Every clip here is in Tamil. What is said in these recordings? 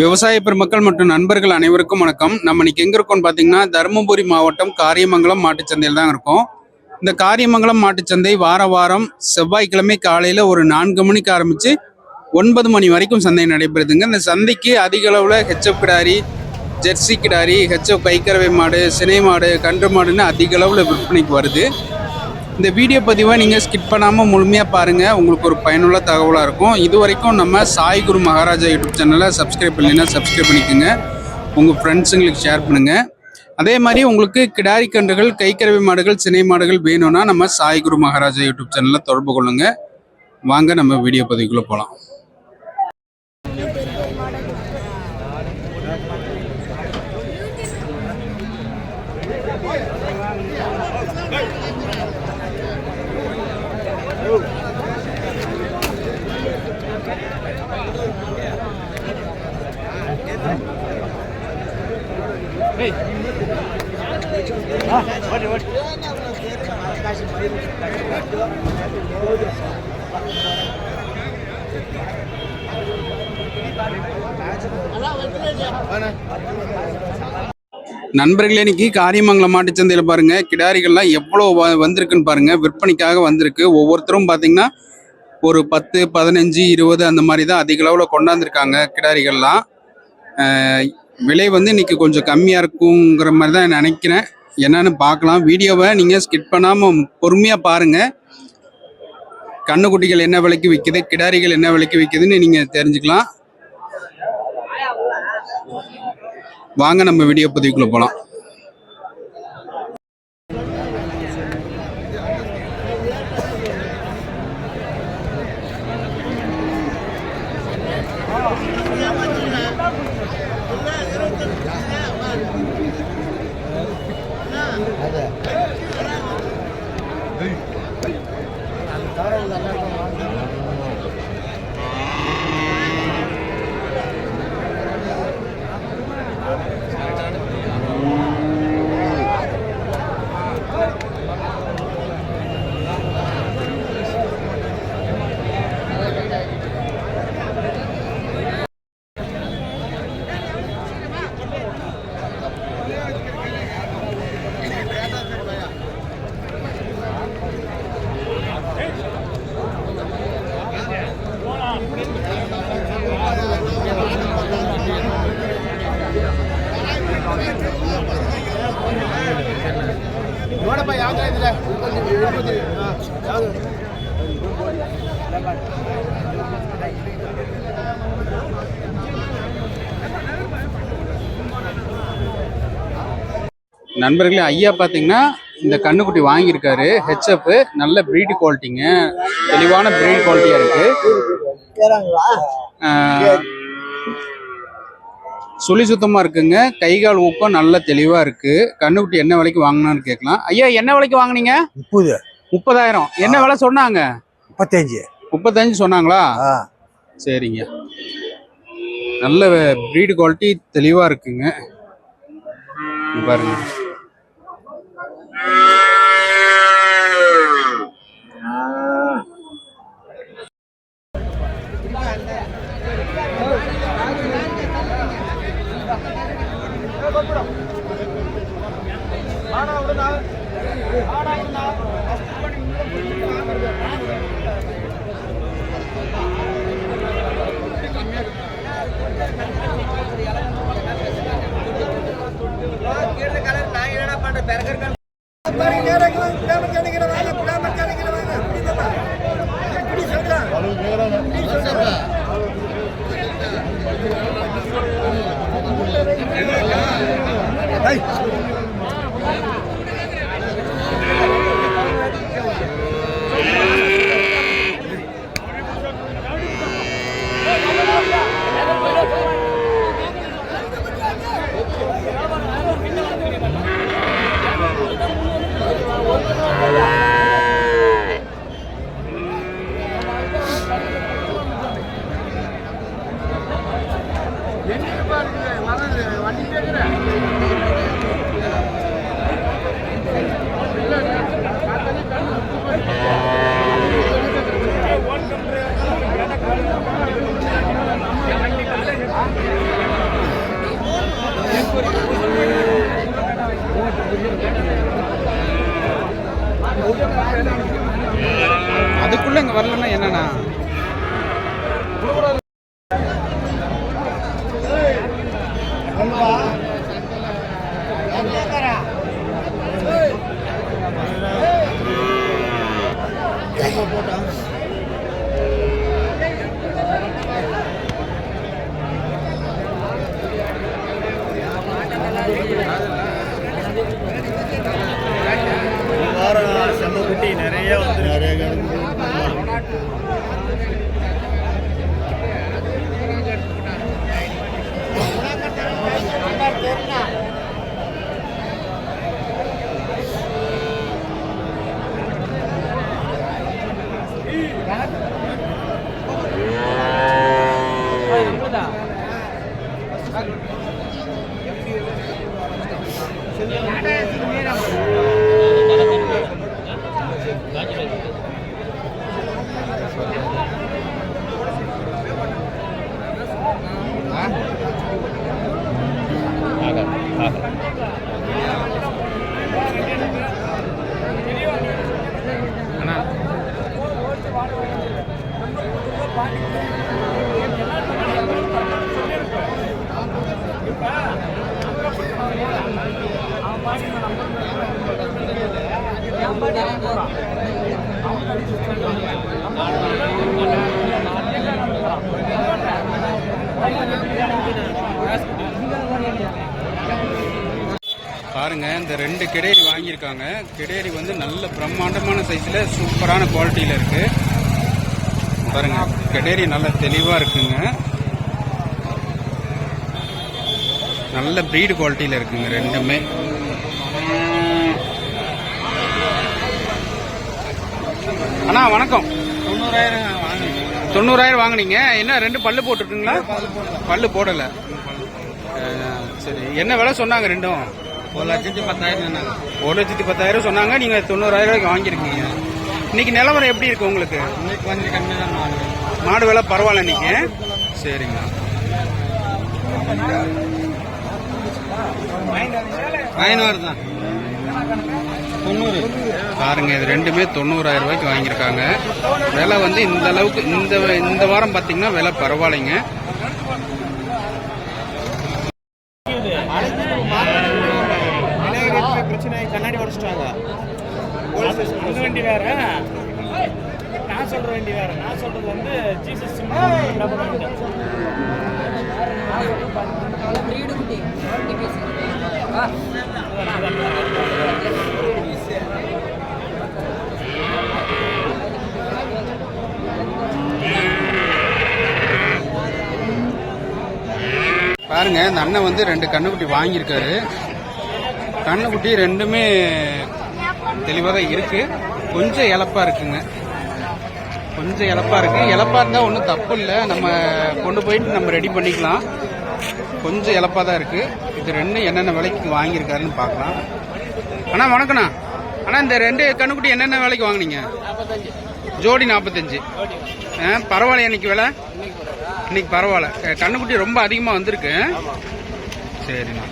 விவசாய பெருமக்கள் மற்றும் நண்பர்கள் அனைவருக்கும் வணக்கம். நம்ம இன்னைக்கு எங்க இருக்கோம்னு பார்த்தீங்கன்னா தருமபுரி மாவட்டம் காரியமங்கலம் மாட்டுச்சந்தையில் தான் இருக்கோம். இந்த காரியமங்கலம் மாட்டுச்சந்தை வார வாரம் செவ்வாய்க்கிழமை காலையில் ஒரு நான்கு மணிக்கு ஆரம்பித்து ஒன்பது மணி வரைக்கும் சந்தை நடைபெறுதுங்க. இந்த சந்தைக்கு அதிக அளவில் ஹெச்எப் கிடாரி ஜெர்சி கிடாரி ஹெச்எப் கைக்கறவை மாடு சினை மாடு கன்று மாடுன்னு அதிக அளவில் விற்பனைக்கு வருது. இந்த வீடியோ பதிவை நீங்கள் ஸ்கிப் பண்ணாமல் முழுமையாக பாருங்கள் உங்களுக்கு ஒரு பயனுள்ள தகவலாக இருக்கும். இது வரைக்கும் நம்ம சாய் குரு மகாராஜா யூடியூப் சேனலை சப்ஸ்கிரைப் பண்ணலைன்னா சப்ஸ்கிரைப் பண்ணிக்கோங்க. உங்கள் ஃப்ரெண்ட்ஸுங்களுக்கு ஷேர் பண்ணுங்கள் அதே மாதிரி உங்களுக்கு கிடாரி கன்றுகள் கைக்கறவை மாடுகள் சினை மாடுகள் வேணும்னா நம்ம சாய் குரு மகாராஜா யூடியூப் சேனலில் தொடர்பு கொள்ளுங்க. வாங்க நம்ம வீடியோ பதிவுக்குள்ளே போகலாம் Ah, நண்பர்களே இன்னைக்கு காரியமங்கலம் மாட்டுச்சந்தையில் பாருங்க. கிடாரிகள்லாம் எவ்வளோ வ- வந்திருக்குன்னு பாருங்க. விற்பனைக்காக வந்திருக்கு. ஒவ்வொருத்தரும் பார்த்தீங்கன்னா ஒரு பத்து பதினஞ்சு இருபது அந்த மாதிரி தான் அதிக அளவில் கொண்டாந்துருக்காங்க கிடாரிகள்லாம். விலை வந்து இன்னைக்கு கொஞ்சம் கம்மியாக இருக்குங்கிற மாதிரி தான் நினைக்கிறேன். என்னன்னு பார்க்கலாம். வீடியோவை நீங்கள் ஸ்கிப் பண்ணாமல் பொறுமையாக பாருங்கள் கண்ணுக்குட்டிகள் என்ன விலைக்கு விற்கிது கிடாரிகள் என்ன விலைக்கு விற்கிதுன்னு நீங்கள் தெரிஞ்சுக்கலாம். வாங்க நம்ம வீடியோ பதிவுக்குள்ளே போகலாம் நண்பர்களே ஐயா பார்த்தீங்கன்னா இந்த கண்ணுக்குட்டி வாங்கியிருக்காரு. ஹெச்எப் நல்ல ப்ரீடு குவாலிட்டிங்க தெளிவான ப்ரீட் குவாலிட்டியாக இருக்கு. ஆஹ், சுழி சுத்தமாக இருக்குங்க. கை கால் ஊக்கம் நல்ல தெளிவாக இருக்கு. கண்ணுக்குட்டி என்ன விலைக்கு வாங்கினான்னு கேட்கலாம். ஐயா என்ன விலைக்கு வாங்குனீங்க? முப்பது. முப்பதாயிரம். என்ன விலை சொன்னாங்க? முப்பத்தஞ்சு. முப்பத்தஞ்சு சொன்னாங்களா? சரிங்க. நல்ல ப்ரீடு குவாலிட்டி தெளிவாக இருக்குங்க. பாருங்க. கலர் நான் என்னடா பண்றேன் பாருங்க இந்த ரெண்டு கிடேரி வாங்கியிருக்காங்க. கிடேரி வந்து நல்ல பிரம்மாண்டமான சைஸ்ல சூப்பரான குவாலிட்டியில இருக்கு. பாருங்க. கிடேரி நல்ல தெளிவா இருக்குங்க. நல்ல ப்ரீடு குவாலிட்டியில இருக்குங்க ரெண்டுமே. அண்ணா வணக்கம். தொண்ணூறாயிரம் தொண்ணூறாயிரம் வாங்குனீங்க. என்ன ரெண்டு பல்லு போட்டுருக்குங்களா பல்லு போடல. சரி. என்ன விலை சொன்னாங்க ரெண்டும்? ஒரு லட்சத்தி பத்தாயிரம் சொன்னாங்க. ஒரு லட்சத்தி பத்தாயிரம் சொன்னாங்க. நீங்க தொண்ணூறாயிரம் ரூபாய்க்கு வாங்கியிருக்கீங்க. இன்னைக்கு நிலவரம் எப்படி இருக்கு உங்களுக்கு? இன்னைக்கு கொஞ்சம் கம்மி தான் வாங்க மாடு விலை பரவாயில்ல இன்னைக்கு. சரிங்க. ஐநூறு தான். தொண்ணூறு. பாருங்க இது ரெண்டுமே தொண்ணூறாயிரம் ரூபாய்க்கு வாங்கியிருக்காங்க. விலை வந்து இந்த அளவுக்கு இந்த இந்த வாரம் பார்த்தீங்கன்னா விலை பரவாயில்லைங்க. பிரச்சனை கண்ணாடி உடச்சிட்டாங்க. அந்த வண்டி வேற நான் சொல்ற வண்டி வேற நான் சொல்றது வந்து ஜீசஸ் பாருங்க இந்த அண்ணன் வந்து ரெண்டு கண்ணுக்குட்டி வாங்கியிருக்காரு. கண்ணுக்குட்டி ரெண்டுமே தெளிவாக தான் இருக்கு. கொஞ்சம் இழப்பா இருக்குங்க. கொஞ்சம் இழப்பா இருக்கு. இழப்பா இருந்தா ஒன்றும் தப்பு இல்லை. நம்ம கொண்டு போயிட்டு நம்ம ரெடி பண்ணிக்கலாம். கொஞ்சம் இழப்பா தான் இருக்கு. இது ரெண்டும் என்னென்ன விலைக்கு வாங்கியிருக்காருன்னு பார்க்கலாம். அண்ணா வணக்கண்ணா அண்ணா இந்த ரெண்டு கண்ணுக்குட்டி என்னென்ன விலைக்கு வாங்குனீங்க? ஜோடி நாற்பத்தஞ்சு பரவாயில்லையா இன்னைக்கு விலை. இன்னைக்கு பரவாயில்ல. கண்ணுக்குட்டி ரொம்ப அதிகமாக வந்திருக்கு. சரிண்ணா.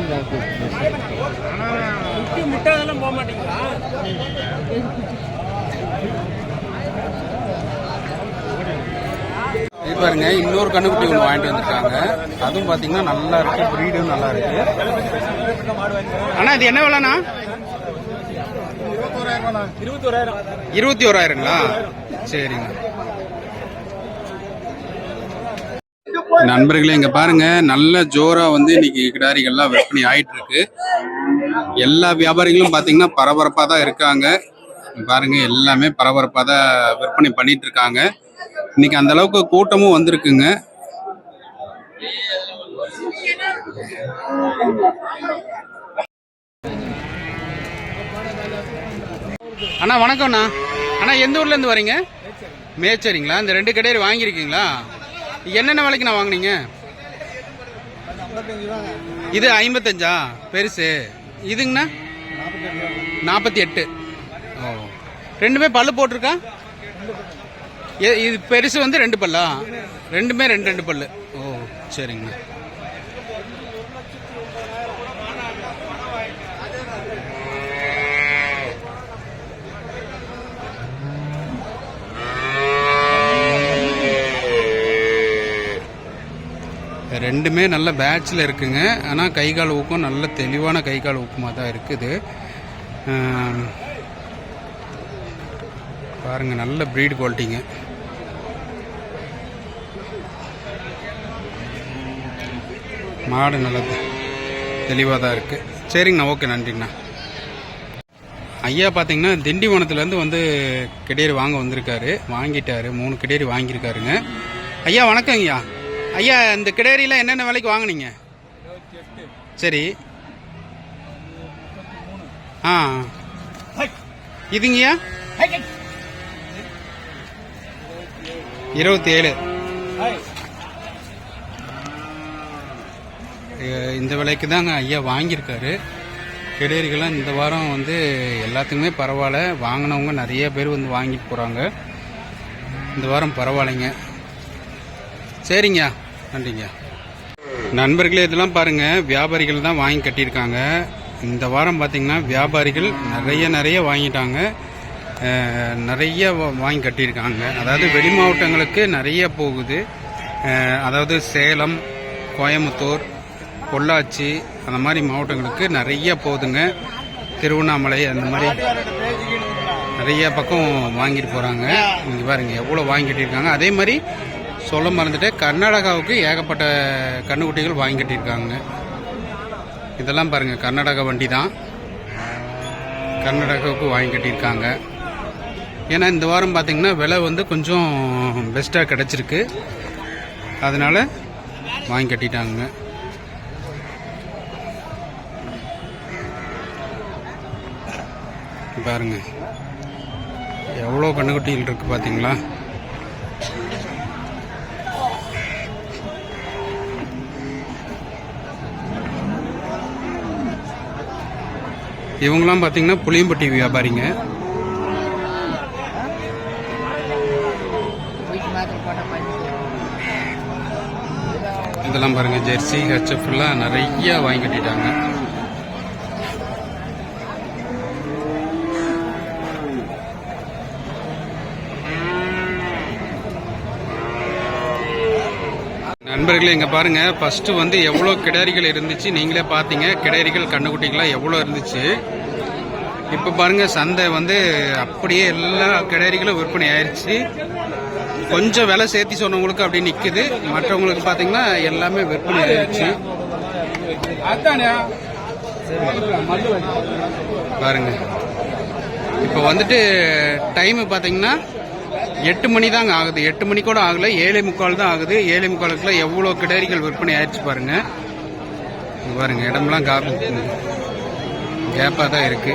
முட்டி முட்டாதெல்லாம் போக மாட்டீங்களா? இது பாருங்க இன்னொரு கண்ணுக்குட்டி ஒன்று வாங்கிட்டு வந்திருக்காங்க. அதுவும் பார்த்தீங்கன்னா நல்லா இருக்கு ப்ரீடும் நல்லா இருக்கு. அண்ணா இது என்ன விலைண்ணா? இருபத்தி ஓராயிரங்களா சரிங்க. நண்பர்களே இங்க பாருங்க. நல்ல ஜோரா வந்து இன்னைக்கு கிடாரிகள்லாம் விற்பனை ஆயிட்டு இருக்கு எல்லா வியாபாரிகளும் பாத்தீங்கன்னா பரபரப்பா தான் இருக்காங்க. பாருங்க எல்லாமே பரபரப்பா தான் விற்பனை பண்ணிட்டு இருக்காங்க இன்னைக்கு அந்த அளவுக்கு கூட்டமும் வந்திருக்குங்க. அண்ணா வணக்கம்ண்ணா. அண்ணா எந்த ஊர்ல இருந்து வரீங்க? மேச்சரிங்களா? இந்த ரெண்டு கடையரி வாங்கியிருக்கீங்களா? என்னென்ன விலைக்கு நான் வாங்குனீங்க? இது ஐம்பத்தஞ்சா? பெருசு. இதுங்கண்ணா? நாற்பத்தி எட்டு ஓ. ரெண்டுமே பல்லு போட்டிருக்கா? இது பெருசு வந்து ரெண்டு பல்லா? ரெண்டுமே ரெண்டு ரெண்டு பல்லு. ஓ சரிங்கண்ணா. ரெண்டுமே நல்ல பேட்சில் இருக்குங்க. ஆனால் கை கால் ஊக்கம் நல்ல தெளிவான கை கால் ஊக்கமாக தான் இருக்குது. பாருங்கள் நல்ல ப்ரீட் குவாலிட்டிங்க மாடு நல்லது தெளிவாக தான் இருக்குது சரிங்கண்ணா ஓகே நன்றிங்கண்ணா. ஐயா பார்த்தீங்கன்னா திண்டிவனத்துலேருந்து வந்து கிடேரி வாங்க வந்திருக்காரு. வாங்கிட்டாரு. மூணு கிடேரி வாங்கியிருக்காருங்க. ஐயா வணக்கம் ஐயா ஐயா இந்த கிடேரியில் என்னென்ன விலைக்கு வாங்குனீங்க? சரி. ஆ. இதுங்கய்யா? இருபத்தி ஏழு இந்த விலைக்கு தாங்க ஐயா வாங்கியிருக்காரு. கிடேரிகள்லாம் இந்த வாரம் வந்து எல்லாத்துக்குமே பரவாயில்ல. வாங்கினவங்க நிறைய பேர் வந்து வாங்கிட்டு போகிறாங்க இந்த வாரம் பரவாயில்லைங்க. சரிங்க நன்றிங்க. நண்பர்களே இதெல்லாம் பாருங்கள் வியாபாரிகள் தான் வாங்கி கட்டியிருக்காங்க. இந்த வாரம் பார்த்திங்கன்னா வியாபாரிகள் நிறைய நிறைய வாங்கிட்டாங்க. நிறைய வா- வாங்கி கட்டியிருக்காங்க. அதாவது வெளி மாவட்டங்களுக்கு நிறைய போகுது. அதாவது சேலம் கோயம்புத்தூர் பொள்ளாச்சி அந்த மாதிரி மாவட்டங்களுக்கு நிறைய போகுதுங்க. திருவண்ணாமலை அந்த மாதிரி நிறைய பக்கம் வாங்கிட்டு போகிறாங்க இங்கே பாருங்க எவ்வளோ வாங்கி கட்டியிருக்காங்க. அதே மாதிரி சொல்ல மறந்துட்டு கர்நாடகாவுக்கு ஏகப்பட்ட கண்ணுக்குட்டிகள் வாங்கி கட்டியிருக்காங்க. இதெல்லாம் பாருங்க கர்நாடகா வண்டி தான் கர்நாடகாவுக்கு வாங்கி கட்டியிருக்காங்க. ஏன்னா இந்த வாரம் பார்த்தீங்கன்னா விலை வந்து கொஞ்சம் பெஸ்ட்டாக கிடச்சிருக்கு. அதனால் வாங்கி கட்டிட்டாங்க. பாருங்க எவ்வளோ கண்ணுக்குட்டிகள் இருக்குது பார்த்தீங்களா இவங்கெல்லாம் பார்த்தீங்கன்னா புளியம்பட்டி வியாபாரிங்க. இதெல்லாம் பாருங்க ஜெர்சி ஹெச்எஃப் எல்லாம் நிறைய வாங்கி கட்டிட்டாங்க. நண்பர்களே இங்க பாருங்க. ஃபர்ஸ்ட் வந்து எவ்வளோ கிடாரிகள் இருந்துச்சு நீங்களே பார்த்தீங்க. கிடாரிகள் கண்ணுக்குட்டிகள்லாம் எவ்வளோ இருந்துச்சு. இப்போ பாருங்க சந்தை வந்து அப்படியே எல்லா கிடாரிகளும் விற்பனை ஆயிடுச்சு கொஞ்சம் விலை சேர்த்தி சொன்னவங்களுக்கு அப்படி நிக்குது. மற்றவங்களுக்கு பார்த்தீங்கன்னா எல்லாமே விற்பனை ஆயிடுச்சு பாருங்க. இப்போ வந்துட்டு டைம் பார்த்தீங்கன்னா எட்டு மணி தாங்க ஆகுது. எட்டு மணி கூட ஆகல. ஏழை முக்கால் தான் ஆகுது. ஏழை முக்காலுக்குள்ள எவ்வளோ கிடரிகள் விற்பனை ஆயிடுச்சு பாருங்க. பாருங்க இடம்லாம் காப்பி கேப்பாக தான் இருக்கு.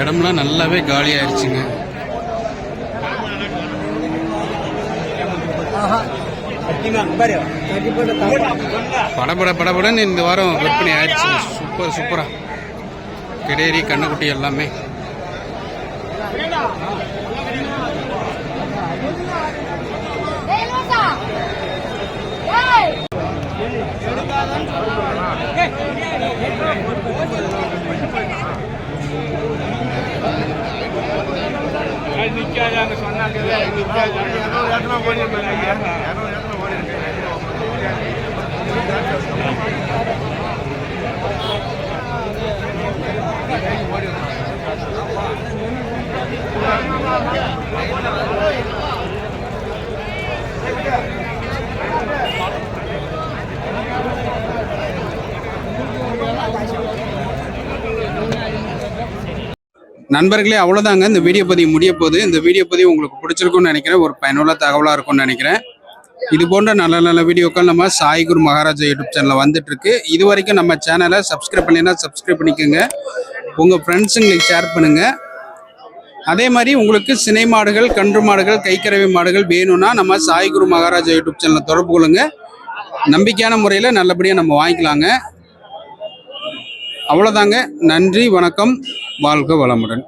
இடம்லாம் நல்லாவே காலி ஆயிடுச்சுங்க. படபட படபடன்னு இந்த வாரம் விற்பனை ஆயிடுச்சு. சூப்பர் சூப்பரா. கிடேரி கண்ணுக்குட்டி எல்லாமே. நிக்காது? சொன்னாங்க. நண்பர்களே அவ்வளோதாங்க இந்த வீடியோ பதிவு முடிய போகுது இந்த வீடியோ பதிவு உங்களுக்கு பிடிச்சிருக்கும்னு நினைக்கிறேன். ஒரு பயனுள்ள தகவலாக இருக்கும்னு நினைக்கிறேன். இது போன்ற நல்ல நல்ல வீடியோக்கள் நம்ம சாய் குரு மகாராஜா யூடியூப் சேனலில் வந்துட்டு இருக்கு இது வரைக்கும் நம்ம சேனலை சப்ஸ்கிரைப் பண்ணினா சப்ஸ்கிரைப் பண்ணிக்கோங்க. உங்கள் ஃப்ரெண்ட்ஸுங்களுக்கு ஷேர் பண்ணுங்க. அதே மாதிரி உங்களுக்கு சினை மாடுகள் கன்று மாடுகள் கைக்கரவை மாடுகள் வேணும்னா நம்ம சாய் குரு மகாராஜா யூடியூப் சேனலை தொடர்பு கொள்ளுங்க. நம்பிக்கையான முறையில் நல்லபடியாக நம்ம வாங்கிக்கலாங்க. அவ்வளோதாங்க நன்றி வணக்கம். வாழ்க வளமுடன்.